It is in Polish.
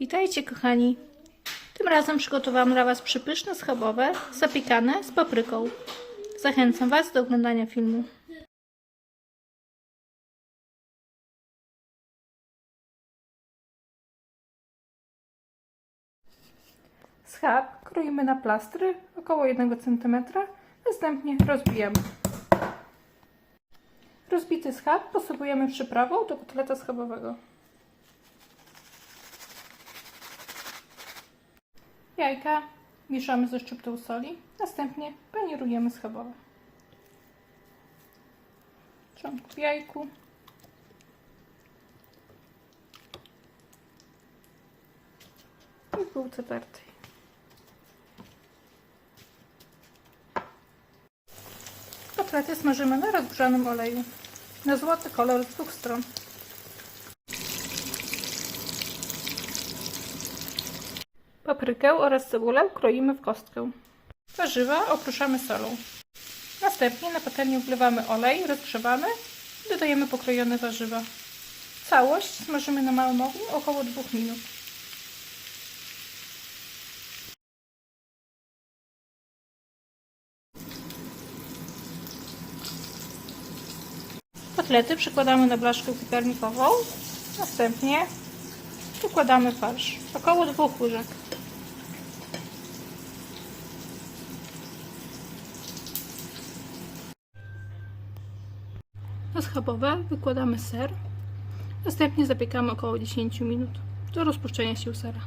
Witajcie kochani. Tym razem przygotowałam dla Was przepyszne schabowe zapiekane z papryką. Zachęcam Was do oglądania filmu. Schab kroimy na plastry około 1 cm, następnie rozbijamy. Rozbity schab posypujemy przyprawą do kotleta schabowego. Jajka mieszamy ze szczyptą soli, następnie panierujemy schabowe. Trzonku w jajku. I w bułce tartej. Kotlety smażymy na rozgrzanym oleju. Na złoty kolor z dwóch stron. Paprykę oraz cebulę kroimy w kostkę. Warzywa okruszamy solą. Następnie na patelnię wlewamy olej, rozgrzewamy i dodajemy pokrojone warzywa. Całość smażymy na małym ogniu około 2 minut. Kotlety przykładamy na blaszkę piekarnikową. Następnie układamy farsz. Około dwóch łyżek. Na schabowe wykładamy ser. Następnie zapiekamy około 10 minut do rozpuszczenia się sera.